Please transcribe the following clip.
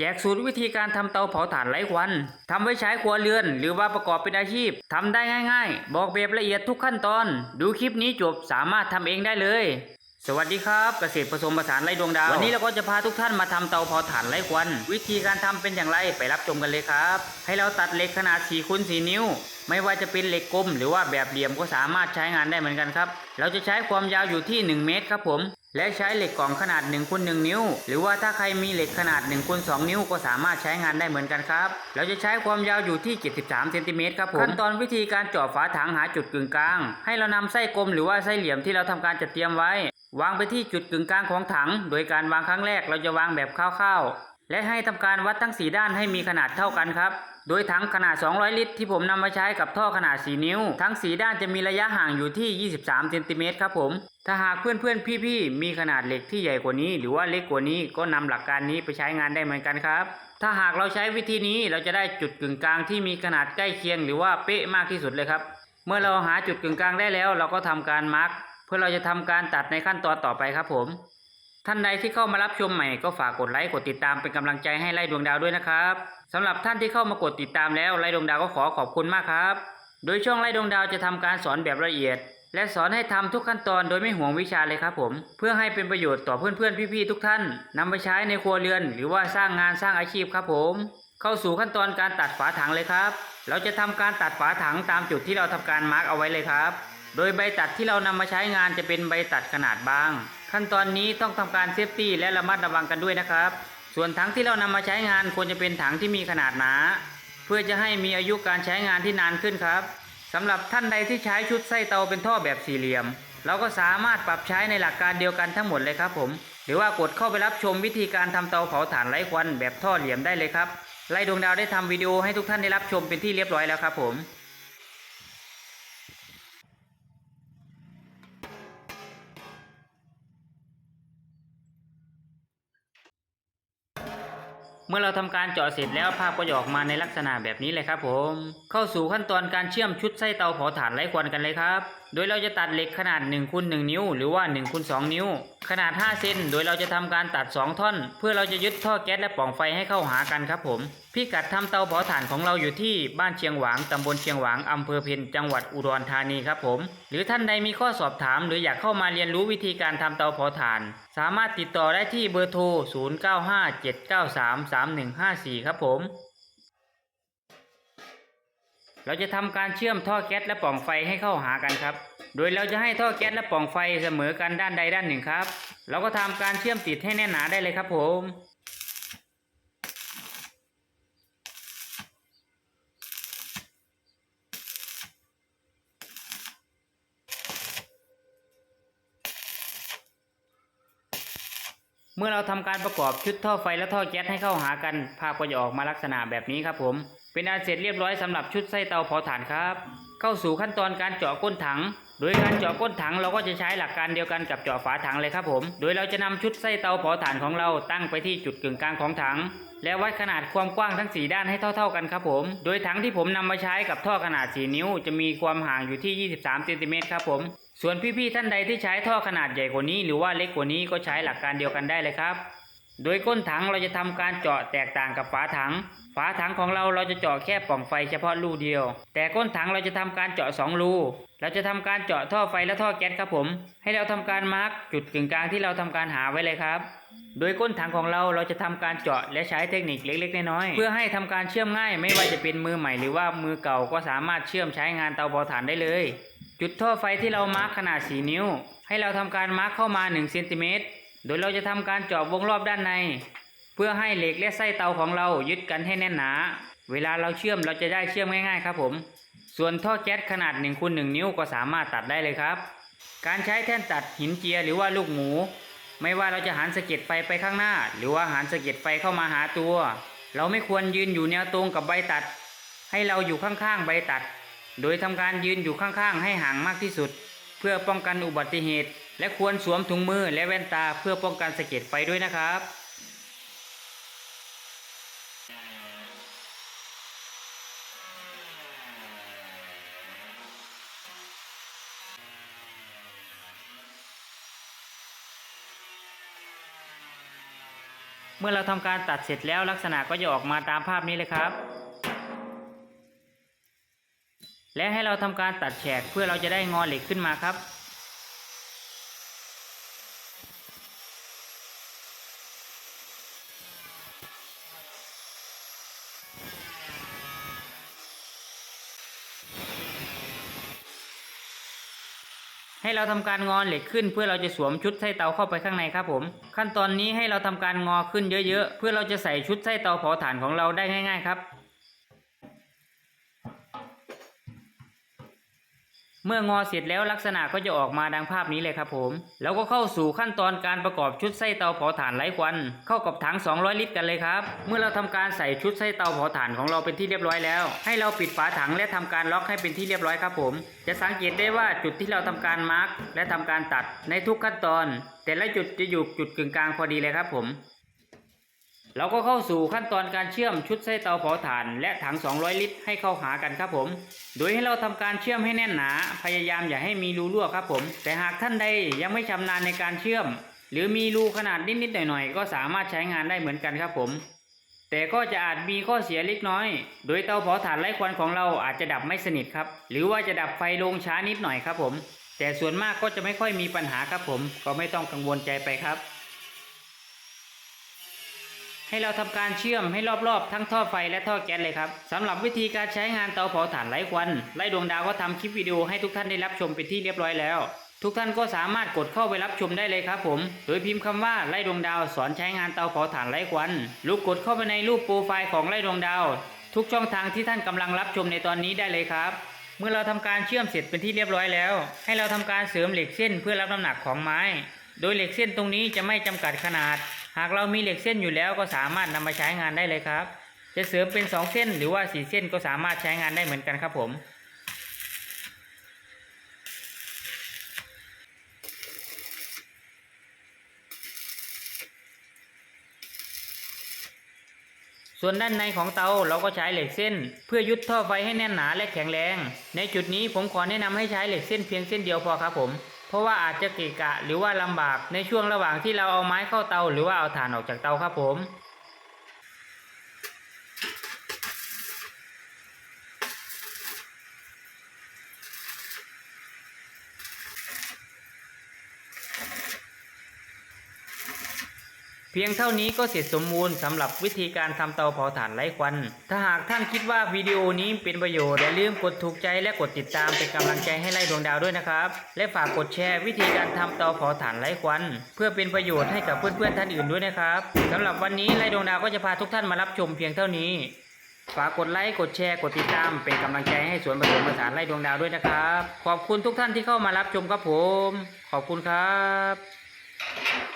แจกสูตรวิธีการทำเตาเผาถ่านไร้ควันทำไว้ใช้ครัวเรือน หรือว่าประกอบเป็นอาชีพทำได้ง่ายๆ บอกแบบละเอียดทุกขั้นตอน ดูคลิปนี้จบสามารถทำเองได้เลย สวัสดีครับเกษตรผสมผสานไร้ดวงดาว วันนี้เราก็จะพาทุกท่านมาทำเตาเผาถ่านไร้ควัน วิธีการทำเป็นอย่างไรไปรับชมกันเลยครับ ให้เราตัดเหล็กขนาด4คูณ4นิ้ว ไม่ว่าจะเป็นเหล็กกลมหรือว่าแบบเหลี่ยมก็สามารถใช้งานได้เหมือนกันครับ เราจะใช้ความยาวอยู่ที่ 1 เมตรครับผม และใช้เหล็กกล่องขนาด1คูณ1นิ้ว หรือว่าถ้าใครมีเหล็กขนาด1คูณ2นิ้วก็สามารถใช้งานได้เหมือนกันครับ เราจะใช้ความยาวอยู่ที่ 73เซนติเมตรครับผมขั้นตอนวิธีการเจาะฝาถังหาจุดกึ่งกลาง ให้เรานำไส้กลมหรือว่าไส้เหลี่ยมที่เราทำการจัดเตรียมไว้ วางไปที่จุดกึ่งกลางของถัง โดยการวางครั้งแรกเราจะวางแบบคร่าวๆ และให้ทำการวัดทั้ง 4 ด้านให้มีขนาดเท่ากันครับ โดยถังขนาด 200 ลิตร ที่ผมนำมาใช้กับท่อขนาด 4 นิ้ว ทั้ง 4 ด้านจะมีระยะห่างอยู่ที่ 23เซนติเมตรครับผม ถ้าหากเพื่อนๆ พี่ๆ มีขนาดเหล็กที่ใหญ่กว่านี้ หรือว่าเล็กกว่านี้ก็นำหลักการนี้ไปใช้งานได้เหมือนกันครับ ถ้าหากเราใช้วิธีนี้เราจะได้จุดกึ่งกลางที่มีขนาดใกล้เคียง หรือว่าเป๊ะมากที่สุดเลยครับ เมื่อเราหาจุดกึ่งกลางได้แล้ว เราก็ทำการมาร์กเพื่อเราจะทำการตัดในขั้นตอนต่อไปครับผม ท่านใดที่เข้ามารับชมใหม่ก็ฝากกดไลค์กดติดตามเป็นกำลังใจให้ไล่ดวงดาวด้วยนะครับสำหรับท่านที่เข้ามากดติดตามแล้วไล่ดวงดาวก็ขอขอบคุณมากครับ โดยช่องไล่ดวงดาวจะทำการสอนแบบละเอียด และสอนให้ทำทุกขั้นตอนโดยไม่ห่วงวิชาเลยครับผม เพื่อให้เป็นประโยชน์ต่อเพื่อนๆพี่ๆทุกท่านนำไปใช้ในครัวเรือน หรือว่าสร้างงานสร้างอาชีพครับผม เข้าสู่ขั้นตอนการตัดฝาถังเลยครับ เราจะทำการตัดฝาถังตามจุดที่เราทำการมาร์กเอาไว้เลยครับ โดยใบตัดที่เรานำมาใช้งานจะเป็นใบตัดขนาดบาง ขั้นตอนนี้ต้องทำการเซฟตี้และระมัดระวังกันด้วยนะครับ ส่วนถังที่เรานำมาใช้งานควรจะเป็นถังที่มีขนาดหนา เพื่อจะให้มีอายุการใช้งานที่นานขึ้นครับสำหรับท่านใดที่ใช้ชุดไส้เตาเป็นท่อแบบสี่เหลี่ยม เราก็สามารถปรับใช้ในหลักการเดียวกันทั้งหมดเลยครับผม หรือว่ากดเข้าไปรับชมวิธีการทำเตาเผาถ่านไร้ควันแบบท่อเหลี่ยมได้เลยครับไล่ดวงดาวได้ทำวิดีโอให้ทุกท่านได้รับชมเป็นที่เรียบร้อยแล้วครับผม เมื่อเราทำการเจาะเสร็จแล้วภาพก็จะออกมาในลักษณะแบบนี้เลยครับผม เข้าสู่ขั้นตอนการเชื่อมชุดไส้เตาเผาถ่านไร้ควันกันเลยครับ โดยเราจะตัดเหล็กขนาด1คูณ1นิ้ว หรือว่า1คูณ2นิ้ว ขนาด5เซนโดยเราจะทำการตัด 2 ท่อน เพื่อเราจะยึดท่อแก๊สและปล่องไฟให้เข้าหากันครับผม พิกัดทำเตาเผาถ่านของเราอยู่ที่บ้านเชียงหวางตำบลเชียงหวางอำเภอเพนจังหวัดอุดรธานีครับผม หรือท่านใดมีข้อสอบถาม หรืออยากเข้ามาเรียนรู้วิธีการทำเตาเผาถ่าน สามารถติดต่อได้ที่เบอร์โทร 0957933154 ครับผม เราจะทำการเชื่อมท่อแก๊สและปล่องไฟให้เข้าหากันครับ โดยเราจะให้ท่อแก๊สและปล่องไฟเสมอกันด้านใดด้านหนึ่งครับ เราก็ทำการเชื่อมติดให้แน่นหนาได้เลยครับผมเมื่อเราทำการประกอบชุดท่อไฟและท่อแก๊สให้เข้าหากันภาพก็จะออกมาลักษณะแบบนี้ครับผม เป็นอันเสร็จเรียบร้อยสำหรับชุดไส้เตาเผาถ่านครับ เข้าสู่ขั้นตอนการเจาะก้นถัง โดยการเจาะก้นถังเราก็จะใช้หลักการเดียวกันกับเจาะฝาถังเลยครับผม โดยเราจะนำชุดไส้เตาเผาถ่านของเราตั้งไปที่จุดกึ่งกลางของถัง และวัดขนาดความกว้างทั้ง 4 ด้านให้เท่า ๆกันครับผม โดยถังที่ผมนำมาใช้กับท่อขนาด 4 นิ้ว จะมีความห่างอยู่ที่ 23เซนติเมตรครับผม ส่วนพี่ๆท่านใดที่ใช้ท่อขนาดใหญ่กว่านี้ หรือว่าเล็กกว่านี้ก็ใช้หลักการเดียวกันได้เลยครับ โดยก้นถังเราจะทำการเจาะแตกต่างกับฝาถัง ฝาถังของเราเราจะเจาะแค่ปล่องไฟเฉพาะรูเดียว แต่ก้นถังเราจะทำการเจาะ2รูเราจะทำการเจาะท่อไฟและท่อแก๊สครับผม ให้เราทำการมาร์กจุดกึ่งกลางที่เราทำการหาไว้เลยครับ โดยก้นถังของเราเราจะทำการเจาะและใช้เทคนิคเล็กๆน้อยๆเพื่อให้ทำการเชื่อมง่าย ไม่ว่าจะเป็นมือใหม่หรือว่ามือเก่าก็สามารถเชื่อมใช้งานเตาเผาถ่านได้เลย จุดท่อไฟที่เรามาร์กขนาด 4 นิ้ว ให้เราทำการมาร์กเข้ามา1เซนติเมตร โดยเราจะทำการเจาะวงรอบด้านใน เพื่อให้เหล็กและไส้เตาของเรายึดกันให้แน่นหนา เวลาเราเชื่อมเราจะได้เชื่อมง่ายๆครับผม ส่วนท่อแก๊สขนาด1คูณ1นิ้วก็สามารถตัดได้เลยครับ การใช้แท่นตัดหินเจียหรือว่าลูกหมู ไม่ว่าเราจะหันสะเก็ดไฟไปข้างหน้า หรือว่าหันสะเก็ดไฟเข้ามาหาตัว เราไม่ควรยืนอยู่แนวตรงกับใบตัด ให้เราอยู่ข้างๆใบตัด โดยทำการยืนอยู่ข้างๆ ให้ห่างมากที่สุด เพื่อป้องกันอุบัติเหตุ และควรสวมถุงมือและแว่นตาเพื่อป้องกันสะเก็ดไฟด้วยนะครับ เมื่อเราทำการตัดเสร็จแล้วลักษณะก็จะออกมาตามภาพนี้เลยครับและให้เราทำการตัดแฉกเพื่อเราจะได้งอเหล็กขึ้นมาครับ ให้เราทำการงอเหล็กขึ้น เพื่อเราจะสวมชุดไส้เตาเข้าไปข้างในครับผม ขั้นตอนนี้ให้เราทำการงอขึ้นเยอะๆ เพื่อเราจะใส่ชุดไส้เตาเผาถ่านของเราได้ง่าย ๆ ครับ เมื่องอเสร็จแล้วลักษณะก็จะออกมาดังภาพนี้เลยครับผม แล้วก็เข้าสู่ขั้นตอนการประกอบชุดไส้เตาเผาถ่านไร้ควัน เข้ากับถัง 200 ลิตรกันเลยครับ เมื่อเราทำการใส่ชุดไส้เตาเผาถ่านของเราเป็นที่เรียบร้อยแล้ว ให้เราปิดฝาถังและทำการล็อกให้เป็นที่เรียบร้อยครับผม จะสังเกตได้ว่าจุดที่เราทำการมาร์กและทำการตัดในทุกขั้นตอน แต่ละจุดจะอยู่จุดกึ่งกลางพอดีเลยครับผม เราก็เข้าสู่ขั้นตอนการเชื่อมชุดไส้เตาเผาถ่าน และถัง 200 ลิตร ให้เข้าหากันครับผม โดยให้เราทำการเชื่อมให้แน่นหนา พยายามอย่าให้มีรูรั่วครับผม แต่หากท่านใดยังไม่ชำนาญในการเชื่อม หรือมีรูขนาดนิดๆหน่อยๆ ก็สามารถใช้งานได้เหมือนกันครับผม แต่ก็จะอาจมีข้อเสียเล็กน้อย โดยเตาเผาถ่านไร้ควันของเราอาจจะดับไม่สนิทครับ หรือว่าจะดับไฟลงช้านิดหน่อยครับผม แต่ส่วนมากก็จะไม่ค่อยมีปัญหาครับผม ก็ไม่ต้องกังวลใจไปครับ ให้เราทำการเชื่อมให้รอบๆ ทั้งท่อไฟและท่อแก๊สเลยครับสำหรับวิธีการใช้งานเตาเผาถ่านไร้ควันไล่ดวงดาวก็ทำคลิปวิดีโอให้ทุกท่านได้รับชมเป็นที่เรียบร้อยแล้ว ทุกท่านก็สามารถกดเข้าไปรับชมได้เลยครับผม โดยพิมพ์คำว่าไล่ดวงดาวสอนใช้งานเตาเผาถ่านไร้ควันลูกกดเข้าไปในรูปโปรไฟล์ของไล่ดวงดาว ทุกช่องทางที่ท่านกำลังรับชมในตอนนี้ได้เลยครับเมื่อเราทำการเชื่อมเสร็จเป็นที่เรียบร้อยแล้ว ให้เราทำการเสริมเหล็กเส้นเพื่อรับน้ำหนักของไม้ โดยเหล็กเส้นตรงนี้จะไม่จำกัดขนาด หากเรามีเหล็กเส้นอยู่แล้วก็สามารถนำมาใช้งานได้เลยครับ จะเสริมเป็น 2 เส้นหรือว่า 4 เส้นก็สามารถใช้งานได้เหมือนกันครับผม ส่วนด้านในของเตาเราก็ใช้เหล็กเส้น เพื่อยึดท่อไฟให้แน่นหนาและแข็งแรง ในจุดนี้ผมขอแนะนำให้ใช้เหล็กเส้นเพียงเส้นเดียวพอครับผม เพราะว่าอาจจะเกะกะหรือว่าลำบากในช่วงระหว่างที่เราเอาไม้เข้าเตาหรือว่าเอาถ่านออกจากเตาครับผม เพียงเท่านี้ก็เสร็จสมบูรณ์สำหรับวิธีการทำเตาเผาถ่านไร้ควัน ถ้าหากท่านคิดว่าวิดีโอนี้เป็นประโยชน์อย่าลืมกดถูกใจและกดติดตามเป็นกำลังใจให้ไล่ดวงดาวด้วยนะครับ และฝากกดแชร์วิธีการทำเตาเผาถ่านไร้ควัน เพื่อเป็นประโยชน์ให้กับเพื่อนๆท่านอื่นด้วยนะครับสำหรับวันนี้ไล่ดวงดาวก็จะพาทุกท่านมารับชมเพียงเท่านี้ ฝากกดไลค์กดแชร์กดติดตามเป็นกำลังใจให้สวนผสมผสานไล่ดวงดาวด้วยนะครับ ขอบคุณทุกท่านที่เข้ามารับชมครับผม ขอบคุณครับ